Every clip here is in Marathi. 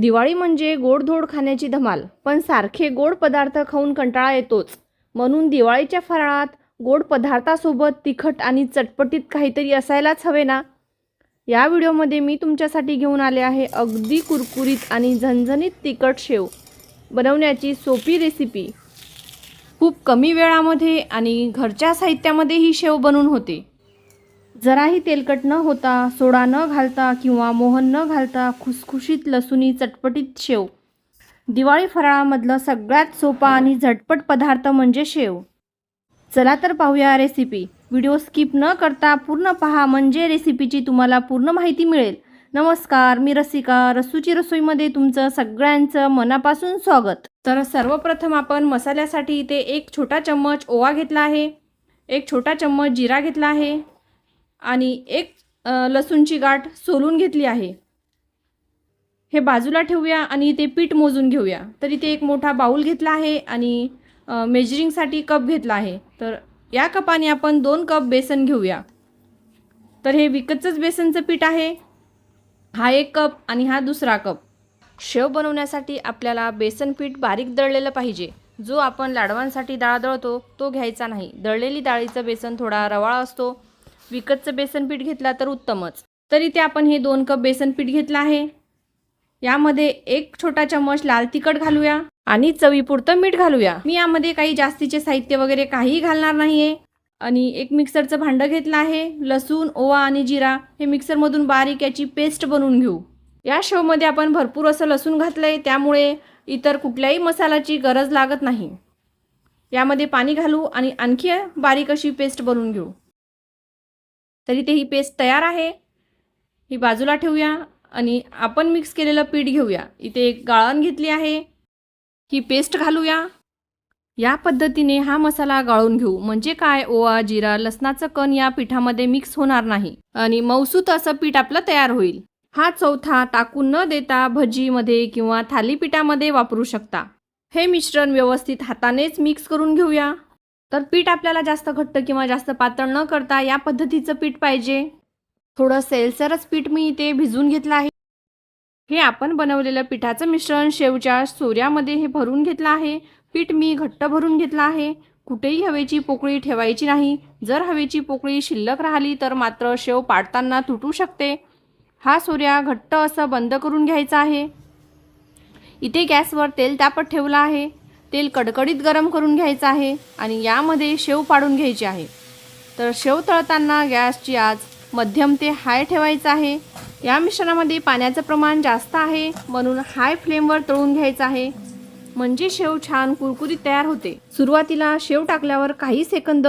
दिवाळी म्हणजे गोडधोड खाण्याची धमाल पण सारखे गोड पदार्थ खाऊन कंटाळा येतोच. म्हणून दिवाळीच्या फराळात गोड पदार्थासोबत तिखट आणि चटपटीत काहीतरी असायलाच हवे ना? या व्हिडिओमध्ये मी तुमच्यासाठी घेऊन आले आहे अगदी कुरकुरीत आणि झणझणीत तिखट शेव. बनवण्याची सोपी रेसिपी खूप कमी वेळामध्ये आणि घरच्या साहित्यामध्ये ही शेव बनवून होते. जराही तेलकट न होता सोडा न घालता किंवा मोहन न घालता खुसखुशीत लसुणी चटपटीत शेव. दिवाळी फराळामधलं सगळ्यात सोपा आणि झटपट पदार्थ म्हणजे शेव. चला तर पाहूया रेसिपी व्हिडिओ स्किप न करता पूर्ण पहा म्हणजे रेसिपीची तुम्हाला पूर्ण माहिती मिळेल. नमस्कार मी रसिका. रसूची रसोईमध्ये तुमचं सगळ्यांचं मनापासून स्वागत. तर सर्वप्रथम आपण मसाल्यासाठी इथे एक छोटा चम्मच ओवा घेतला आहे. एक छोटा चम्मच जिरा घेतला आहे. आणि एक लसूणची गाठ सोलून घेतली आहे. हे बाजूला ठेवूया आणि ते पीठ मोजून घेऊया. तर इथे एक मोठा बाऊल घेतला आहे आणि मेजरिंगसाठी कप घेतला आहे. तर या कपाने आपण दोन कप बेसन घेऊया. तर हे विकतचंच बेसनचं पीठ आहे. हा एक कप आणि हा दुसरा कप शेव बनवण्यासाठी आपल्याला बेसन पीठ बारीक दळलेलं पाहिजे. जो आपण लाडवांसाठी डाळ दळतो तो घ्यायचा नाही. दळलेली डाळीचं बेसन थोडा रवाळा असतो. विकतचं बेसन पीठ घेतला तर उत्तमच. तर इथे आपण हे दोन कप बेसन पीठ घेतलं आहे. यामध्ये एक छोटा चम्मच लाल तिखट घालूया आणि चवीपुरतं मीठ घालूया. मी यामध्ये काही जास्तीचे साहित्य वगैरे काहीही घालणार नाहीये. आणि एक मिक्सरचं भांडं घेतलं आहे. लसूण ओवा आणि जिरा हे मिक्सरमधून बारीक याची पेस्ट बनवून घेऊ. या शेवमध्ये आपण भरपूर असं लसूण घातलंय. त्यामुळे इतर कुठल्याही मसाल्याची गरज लागत नाही. यामध्ये पाणी घालू आणि आणखी बारीक अशी पेस्ट बनवून घेऊ. तरी ते ही पेस्ट तयार आहे. ही बाजूला ठेवूया आणि आपण मिक्स केलेलं पीठ घेऊया. इथे एक गाळण घेतली आहे. ही पेस्ट घालूया. या पद्धतीने हा मसाला गाळून घेऊ. म्हणजे काय? ओवा जिरा लसणाचं कण या पिठामध्ये मिक्स होणार नाही. आणि मौसूत असं पीठ आपलं तयार होईल. हा चौथा टाकून न देता भजीमध्ये किंवा थालीपीठामध्ये वापरू शकता. हे मिश्रण व्यवस्थित हातानेच मिक्स करून घेऊया. तर पीठ आपल्याला जास्त घट्ट किंवा जास्त पातळ न करता या पद्धतीचं पीठ पाहिजे. थोडं सेलसरच पीठ मी इथे भिजवून घेतलं आहे. हे आपण बनवलेलं पिठाचं मिश्रण शेवच्या सोऱ्यामध्ये हे भरून घेतलं आहे. पीठ मी घट्ट भरून घेतलं आहे. कुठेही हवेची पोकळी ठेवायची नाही. जर हवेची पोकळी शिल्लक राहिली तर मात्र शेव पाडताना तुटू शकते. हा सोऱ्या घट्ट असं बंद करून घ्यायचा आहे. इथे गॅसवर तेल तापत ठेवलं आहे. तेल कडकडीत गरम करून घ्यायचं आहे आणि यामध्ये शेव पाडून घ्यायची आहे. तर शेव तळताना गॅसची आज मध्यम ते हाय ठेवायचं आहे. या मिश्रणामध्ये पाण्याचं प्रमाण जास्त आहे म्हणून हाय फ्लेमवर तळून घ्यायचं आहे. म्हणजे शेव छान कुरकुरीत तयार होते. सुरुवातीला शेव टाकल्यावर काही सेकंद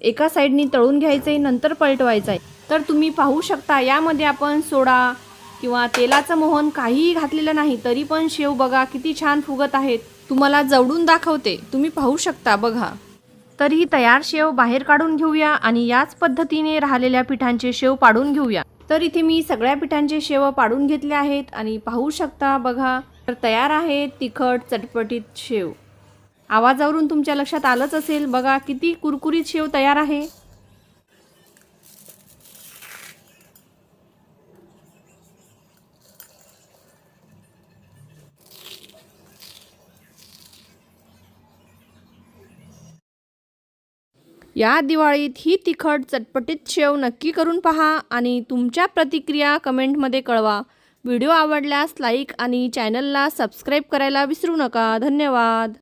एका साईडनी तळून घ्यायचं आहे नंतर पलटवायचं. आहे तर तुम्ही पाहू शकता यामध्ये आपण सोडा किंवा तेलाचं मोहन काहीही घातलेलं नाही तरी पण शेव बघा किती छान फुगत आहेत. तुम्हाला जवळून दाखवते. तुम्ही पाहू शकता बघा. तर ही तयार शेव बाहेर काढून घेऊया आणि याच पद्धतीने राहिलेल्या पिठांचे शेव पाडून घेऊया. तर इथे मी सगळ्या पिठांचे शेव पाडून घेतले आहेत आणि पाहू शकता बघा. तर तयार आहे तिखट चटपटीत शेव. आवाजावरून तुमच्या लक्षात आलंच असेल बघा किती कुरकुरीत शेव तयार आहे. या दिवाळीत ही तिखट चटपटीत शेव नक्की करून पहा आणि तुमच्या प्रतिक्रिया कमेंटमध्ये कळवा. व्हिडिओ आवडल्यास लाईक आणि चॅनलला सबस्क्राईब करायला विसरू नका. धन्यवाद.